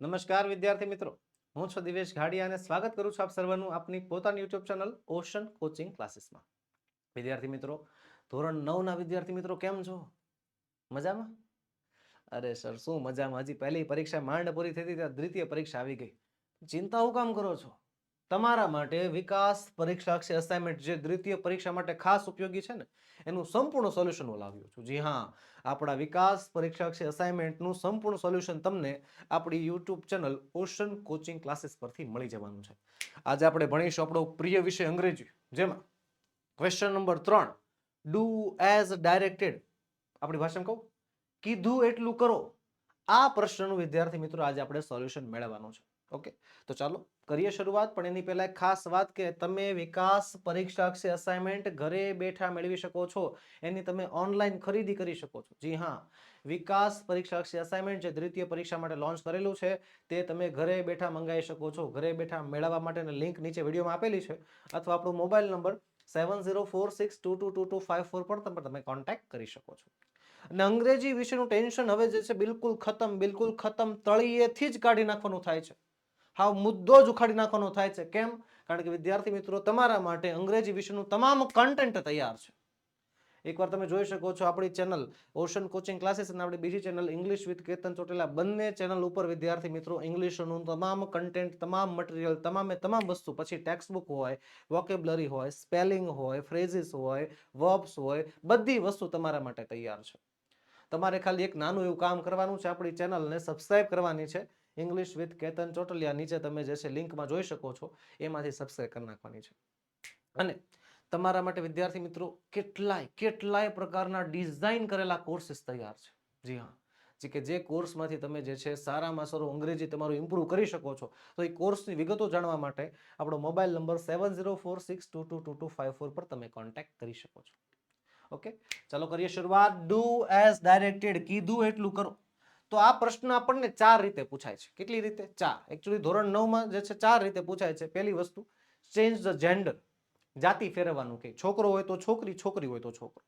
નમસ્કાર વિદ્યાર્થી મિત્રો. હું છું દિવેશ ઘાડિયા અને સ્વાગત કરું છું આપ સર્વનું આપની પોતાની યુટ્યુબ ચેનલ ઓશન કોચિંગ ક્લાસીસમાં. વિદ્યાર્થી મિત્રો, ધોરણ નવના વિદ્યાર્થી મિત્રો કેમ છો? મજામાં? અરે સર, શું મજામાં? હજી પહેલી પરીક્ષા માંડ પૂરી થઈ હતી, ત્યાં દ્વિતીય પરીક્ષા આવી ગઈ. ચિંતા હું કામ કરો છો? તમારા માટે વિકાસ પરીક્ષાક્ષી અસાઇનમેન્ટ જે દ્વિતીય પરીક્ષા માટે ખાસ ઉપયોગી છે ને, એનું સંપૂર્ણ સોલ્યુશન હું લાવ્યો છું. જી હા, આપણા વિકાસ પરીક્ષાક્ષી અસાઇનમેન્ટનું સંપૂર્ણ સોલ્યુશન તમને આપણી YouTube channel Ocean coaching classes પરથી મળી જવાનું છે. આજે આપણે ભણીશું આપણો પ્રિય વિષય અંગ્રેજી, જેમાં ક્વેશ્ચન નંબર ત્રણ ડુ એઝ ડાયરેક્ટેડ આપણી ભાષામાં કહું, કીધું એટલું કરો. આ પ્રશ્નનું વિદ્યાર્થી મિત્રો આજે આપણે સોલ્યુશન મેળવવાનું છે. ઓકે? તો ચાલો કરીએ શરૂઆત, પણ એની પહેલાં એક ખાસ વાત કે તમે વિકાસ પરીક્ષાક્ષી અસાઇનમેન્ટ ઘરે બેઠા મેળવી શકો છો. એની તમે ઓનલાઈન ખરીદી કરી શકો છો. જી હા, વિકાસ પરીક્ષાક્ષી અસાઇનમેન્ટ જે દ્વિતીય પરીક્ષા માટે લોન્ચ કરેલું છે, તે તમે ઘરે બેઠા મંગાવી શકો છો. ઘરે બેઠા મેળવવા માટેની લિંક નીચે વિડીયોમાં આપેલી છે. અથવા આપણો mobile number seven zero four six two two two two five four પર તમે તમે કોન્ટેક્ટ કરી શકો છો. અને અંગ્રેજી વિશેનું ટેન્શન હવે જે છે, બિલકુલ ખતમ બિલકુલ ખતમ, તળિયેથી જ કાઢી નાખવાનું થાય છે. હાવ મુદ્દો જ ઉખાડી નાખવાનો થાય છે. કેમ? કારણ કે વિદ્યાર્થી મિત્રો, તમારા માટે અંગ્રેજી વિશેનું તમામ કન્ટેન્ટ તૈયાર છે. એકવાર તમે જોઈ શકો છો આપણી ચેનલ ઓશન કોચિંગ ક્લાસીસ અને આપણી બીજી channel English with Ketan Chotela બંને ચેનલ ઉપર વિદ્યાર્થી મિત્રો ઇંગ્લિશનું તમામ કન્ટેન્ટ તમામ મટીરિયલ તમામે તમામ વસ્તુ, પછી ટેક્સ્ટ બુક હોય વોકેબ્લરી હોય સ્પેલિંગ હોય ફ્રેઝિસ હોય વર્બ્સ હોય, બધી વસ્તુ તમારા માટે તૈયાર છે. તમારે ખાલી એક નાનું એવું કામ કરવાનું છે. આપણી ચેનલને સબસ્ક્રાઇબ કરવાની છે. ઇંગ્લિશ વિથ કેતન ચોટલિયા નીચે તમે જે છે લિંકમાં જોઈ શકો છો, એમાંથી સબસ્ક્રાઈબ કરી નાખવાની છે. અને તમારા માટે વિદ્યાર્થી મિત્રો કેટલાય કેટલાય પ્રકારના ડિઝાઇન કરેલા કોર્સિસ તૈયાર છે. જી હા. જે કે જે કોર્સમાંથી તમે જે છે સારામાં સારું અંગ્રેજી તમારું ઇમ્પ્રૂવ કરી શકો છો. તો એ કોર્સની વિગતો જાણવા માટે આપણો mobile number seven zero four six two two two two five four પર તમે કોન્ટેક્ટ કરી શકો છો. ઓકે ચાલો કરીએ શરૂઆત. ડુ એઝ ડાયરેક્ટેડ કીધું એટલું કરો. તો આ પ્રશ્ન આપણને ચાર રીતે પૂછાય છે. કેટલી રીતે? ચાર. એકચ્યુઅલી ધોરણ નવમાં જે છે, ચાર રીતે પૂછાય છે. પહેલી વસ્તુ ચેન્જ ધ જેન્ડર જાતિ ફેરવવાનું કે છોકરો હોય તો છોકરી છોકરી હોય તો છોકરો.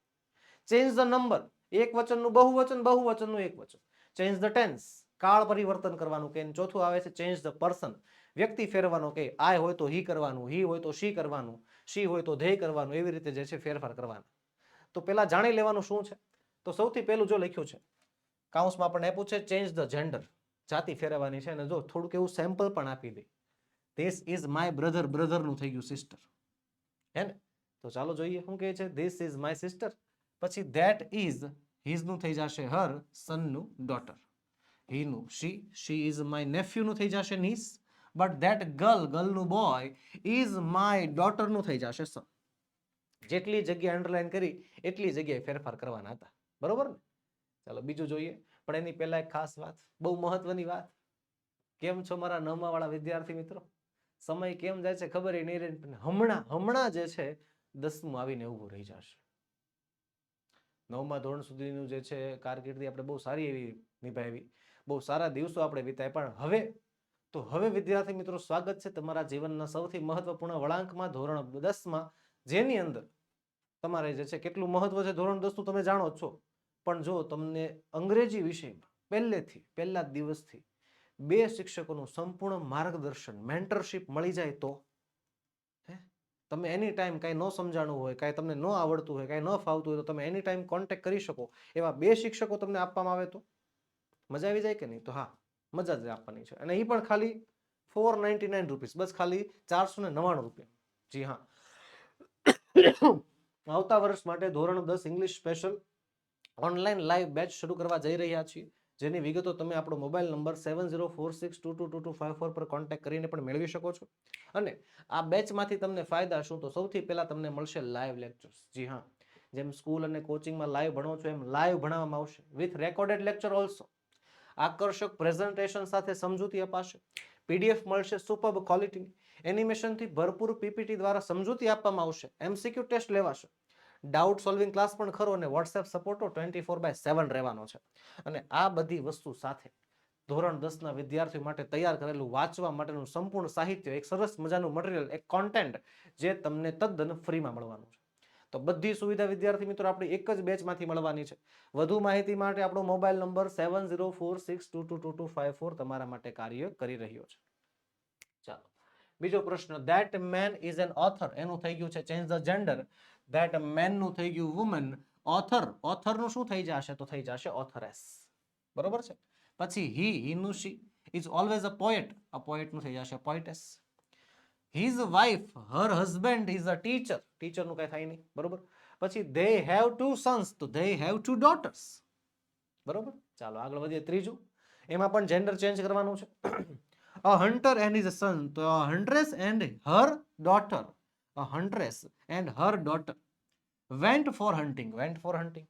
ચેન્જ ધ નંબર એક વચનનું બહુવચન, બહુવચનનું એક વચન ચેન્જ ધ ટેન્સ કાળ પરિવર્તન કરવાનું કે ચોથું આવે છે ચેન્જ ધ પર્સન વ્યક્તિ ફેરવાનો કે આય હોય તો હી કરવાનું હી હોય તો શી કરવાનું શી હોય તો ધેય કરવાનું. એવી રીતે જે છે, ફેરફાર કરવાના. તો પેલા જાણી લેવાનું શું છે? તો સૌથી પહેલું જો લખ્યું છે કાઉન્સમાં આપણને આપ્યું છે ચેન્જ ધ જેન્ડર જાતિ ફેરવવાની છે અને જો થોડુંક એવું સેમ્પલ પણ આપી દે. ધીસ ઇઝ માય બ્રધર બ્રધરનું થઈ ગયું સિસ્ટર હે ને? તો ચાલો જોઈએ, શું કહે છે? ધીસ ઇઝ માય સિસ્ટર પછી ધેટ ઇઝ હિઝનું થઈ જશે હર સનનું ડોટર હીનું શી શી ઇઝ માય નેફ્યુનું થઈ જશે નીસ બટ ધેટ ગર્લ ગર્લનું બોય ઇઝ માય ડોટરનું થઈ જશે સન જેટલી જગ્યા અંડરલાઈન કરી, એટલી જગ્યાએ ફેરફાર કરવાના હતા. બરોબર ને? ચાલો બીજું જોઈએ. પણ એની પહેલા એક ખાસ વાત, બહુ મહત્વની વાત. કેમ છો મારા નવમા વાળા વિદ્યાર્થી મિત્રો? સમય કેમ જાય છે ખબર નહીં રહે હમણાં હમણાં જે છે, દસમું આવીને ઊભું રહી જશે. નવમા ધોરણ સુધીનું જે છે, કારકિર્દી આપણે બહુ સારી એવી નિભાવી. બહુ સારા દિવસો આપણે વિતાય, પણ હવે, તો હવે વિદ્યાર્થી મિત્રો સ્વાગત છે તમારા જીવનના સૌથી મહત્વપૂર્ણ વળાંકમાં, ધોરણ દસમાં, જેની અંદર તમારે જે છે, કેટલું મહત્વ છે ધોરણ દસનું તમે જાણો છો. પણ જો તમને અંગ્રેજી વિષયમાં પહેલેથી, પહેલા દિવસથી બે શિક્ષકોનું સંપૂર્ણ માર્ગદર્શન મેન્ટરશિપ મળી જાય તો? હે? તમે એની ટાઈમ કાંઈ ન સમજાણું હોય, કાંઈ તમને ન આવડતું હોય, કાંઈ ન ફાવતું હોય તો તમે એની ટાઈમ કોન્ટેક્ટ કરી શકો. એવા બે શિક્ષકો તમને આપવામાં આવે તો? મજા આવી જાય કે નહીં? તો હા, મજા જ આપવાની છે. અને એ પણ ખાલી ફોર નાઇન્ટી નાઇન રૂપીસ બસ ખાલી ચારસો ને નવ્વાણું રૂપિયા. જી હા. આવતા વર્ષ માટે ધોરણ દસ English special online live batch શરૂ કરવા જઈ રહ્યા છીએ. જેની વિગતો તમે આપણો mobile number seven zero four six two two two two five four પર કોન્ટેક્ટ કરીને પણ મેળવી શકો છો. અને આ બેચમાંથી તમને ફાયદા શું? તો સૌથી પહેલાં તમને મળશે લાઈવ લેક્ચર્સ જી હા. જેમ સ્કૂલ અને કોચિંગમાં લાઈવ ભણો છો એમ લાઈવ ભણાવવામાં આવશે. વિથ રેકોર્ડેડ લેક્ચર ઓલ્સો આકર્ષક પ્રેઝન્ટેશન સાથે સમજૂતી અપાશે. પીડીએફ મળશે સુપર્બ ક્વોલિટીની એનિમેશનથી ભરપૂર પીપીટી દ્વારા સમજૂતી આપવામાં આવશે. એમસીક્યુ ટેસ્ટ લેવાશે. ડાઉટ સોલ્વિંગ ક્લાસ પણ ખરો અને વોટ્સએપ સપોર્ટો ટ્વેન્ટી ફોર બાય સેવન રહેવાનો છે. અને આ બધી વસ્તુ સાથે ધોરણ દસના વિદ્યાર્થીઓ માટે તૈયાર કરેલું વાંચવા માટેનું સંપૂર્ણ સાહિત્ય, એક સરસ મજાનું મટીરિયલ એક કોન્ટેન્ટ જે તમને તદ્દન ફ્રીમાં મળવાનું છે. તો બધી સુવિધા વિદ્યાર્થી મિત્રો આપણી એક જ બેચમાંથી મળવાની છે. વધુ માહિતી માટે આપણો mobile number seven zero four six two two two two five four તમારા માટે કાર્ય કરી રહ્યો છે. ચાલો. બીજો પ્રશ્ન that man is an author એનું થઈ ગયું છે ચેન્જ ધ જેન્ડર ધેટ મેનનું થઈ ગયું વુમન ઓથર ઓથરનું શું થઈ જશે? તો થઈ જશે ઓથરેસ બરોબર છે? પછી હી હી નું she is always a poet a પોએટનું થઈ જશે poetess his wife her husband is a teacher ટીચરનું કઈ થાય નહીં. બરોબર? પછી દે હેવ ટુ સન્સ તો દે હેવ ટુ ડોટર્સ બરોબર? ચાલો, આગળ વધીએ ત્રીજું. એમાં પણ જેન્ડર ચેન્જ કરવાનું છે. A hunter and is son તો a huntress and her daughter a huntress and her daughter went for hunting went for hunting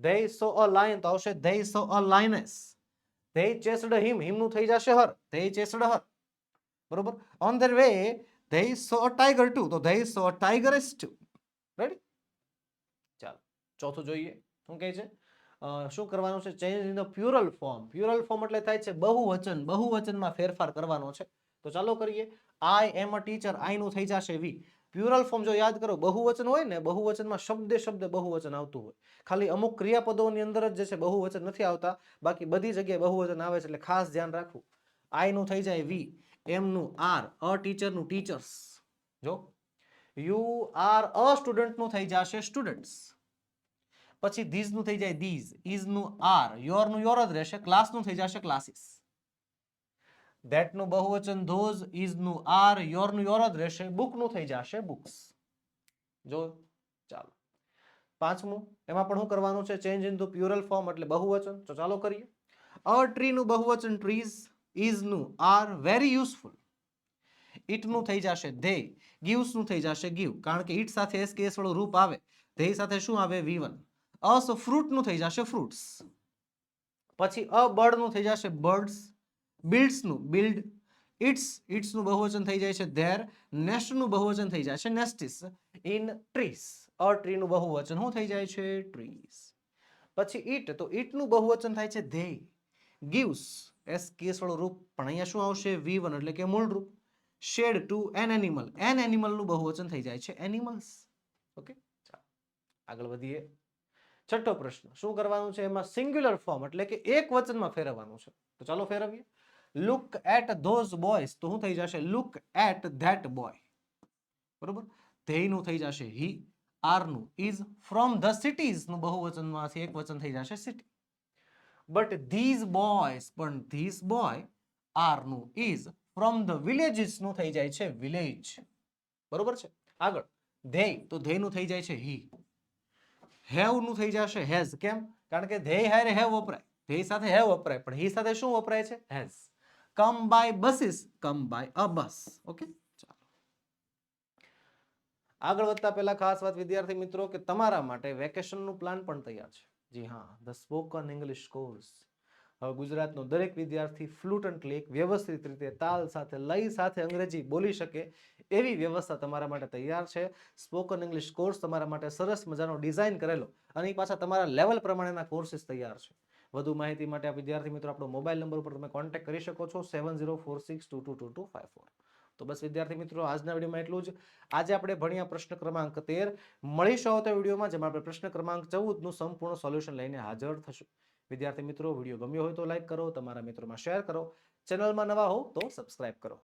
they saw a lion તો આવશે they saw a lioness. They chased him him નું થઈ જશે her they chased her બરોબર on their way they saw a tiger too તો they saw a tigress too. Ready? ચાલો ચોથું જોઈએ શું કહે છે અ, શું કરવાનું છે change in the plural form plural form એટલે થાય છે બહુવચન બહુવચનમાં ફેરફાર કરવાનો છે તો ચાલો કરીએ આઈ એમ અ ટીચર આઈ નું થઈ જશે વી પ્યુરલ ફોર્મ જો યાદ કરો, બહુવચન હોય ને, બહુવચનમાં શબ્દે શબ્દ બહુવચન આવતું હોય. ખાલી અમુક ક્રિયાપદોની અંદર જ જે છે બહુવચન નથી આવતા. બાકી બધી જગ્યાએ બહુવચન આવે છે એટલે ખાસ ધ્યાન રાખવું. આઈનું થઈ જાય વી એમનું આર અ ટીચરનું ટીચર્સ જો. યુ આર અ સ્ટુડન્ટનું થઈ જશે સ્ટુડન્ટ્સ પછી ધીઝનું થઈ જાય ધીઝ ઇઝનું આર યોરનું યોર જ રહેશે ક્લાસનું થઈ જશે ક્લાસીસ ધેટનું બહુવચન ધોઝ ઇઝનું આર યોરનું યોર જ રહેશે. બુકનું થઈ જશે બુક્સ જો, ચાલો. પાંચમું, એમાં પણ શું કરવાનું છે? Change into plural form એટલે બહુવચન. તો ચાલો કરીએ. અ ટ્રી નું બહુવચન ટ્રીઝ ઇઝનું આર વેરી યુઝફુલ ઇટનું થઈ જશે ધે ગીવ્સનું થઈ જશે ગીવ કારણ કે ઇટ સાથે એસ કેસ વાળું રૂપ આવે. ધે સાથે શું આવે? વી વન અ સો ફ્રૂટનું થઈ જશે ફ્રૂટ્સ પછી અ બર્ડનું થઈ જશે બર્ડ્સ બિલ્ડ્સનું બિલ્ડ ઇટ્સ ઇટ્સનું બહુવચન થઈ જાય છે ધેર, નેસ્ટનું બહુવચન થઈ જાય છે નેસ્ટિસ. ઇન ટ્રીસ, અ ટ્રીનું બહુવચન શું થઈ જાય છે? ટ્રીસ. પછી ઇટ તો ઇટનું બહુવચન થાય છે ધે ગીવ્સ, એસ કેસવાળું રૂપ, પણ અહીંયા શું આવશે? વી વન, એટલે કે મૂળ રૂપ shed to an animal. An એનિમલનું બહુવચન થઈ જાય છે એનિમલ્સ. ઓકે આગળ વધીએ. છઠ્ઠો પ્રશ્ન, શું કરવાનું છે? એમાં સિંગ્યુલર ફોર્મ, એટલે કે એક વચનમાં ફેરવવાનું છે. તો ચાલો ફેરવીએ. લુક એટ ધોઝ બોયઝ તો શું થઈ જશે? લુક એટ ધેટ બોય બરોબર? ધ્યેયનું થઈ જશે. હી આરનું. ઇઝ ફ્રોમ ધ સિટીઝનું બહુવચનમાંથી એક વચન થઈ જશે સિટી બટ ધીઝ બોયઝ પણ ધીઝ બોય આરનું. ઇઝ ફ્રોમ ધ વિલેજીસનું થઈ જાય છે વિલેજ બરોબર છે? આગળ. ધેય. તો ધ્યેયનું થઈ જાય છે હી હેવનું થઈ જશે હેઝ. કેમ? કારણ કે ધેય હારે હેવ વપરાય. ધેય સાથે હેવ વપરાય. પણ હી સાથે શું વપરાય છે? Has. Come by buses come by a bus okay આગળ વધતા પહેલા ખાસ વાત વિદ્યાર્થી મિત્રો કે તમારા માટે વેકેશનનું પ્લાન પણ તૈયાર છે. જી હા ધ સ્પોકન ઇંગ્લિશ કોર્સ હવે ગુજરાતનો દરેક વિદ્યાર્થી ફ્લુટન્ટલી એક વ્યવસ્થિત રીતે તાલ સાથે લય સાથે અંગ્રેજી બોલી શકે એવી વ્યવસ્થા તમારા માટે તૈયાર છે. સ્પોકન ઇંગ્લિશ કોર્સ તમારા માટે સરસ મજાનો ડિઝાઇન કરેલો અને એ પાછા તમારા લેવલ પ્રમાણેના કોર્સીસ તૈયાર છે. વધુ માહિતી માટે વિદ્યાર્થી મિત્રો, આપણો મોબાઈલ નંબર ઉપર તમે કોન્ટેક્ટ કરી શકો છો seven zero four six two two two two five four તો બસ વિદ્યાર્થી મિત્રો, આજના વિડીયોમાં એટલું જ. આજે આપણે ભણ્યા પ્રશ્ન ક્રમાંક તેર. મળીશું આવતા વિડીયોમાં, જેમાં આપણે પ્રશ્ન ક્રમાંક ચૌદનું સંપૂર્ણ સોલ્યુશન લઈને હાજર થશું. વિદ્યાર્થી મિત્રો, વીડિયો ગમ્યો હોય તો લાઇક કરો, તમારા મિત્રોમાં શેર કરો. ચેનલમાં નવા હો તો સબસ્ક્રાઇબ કરો.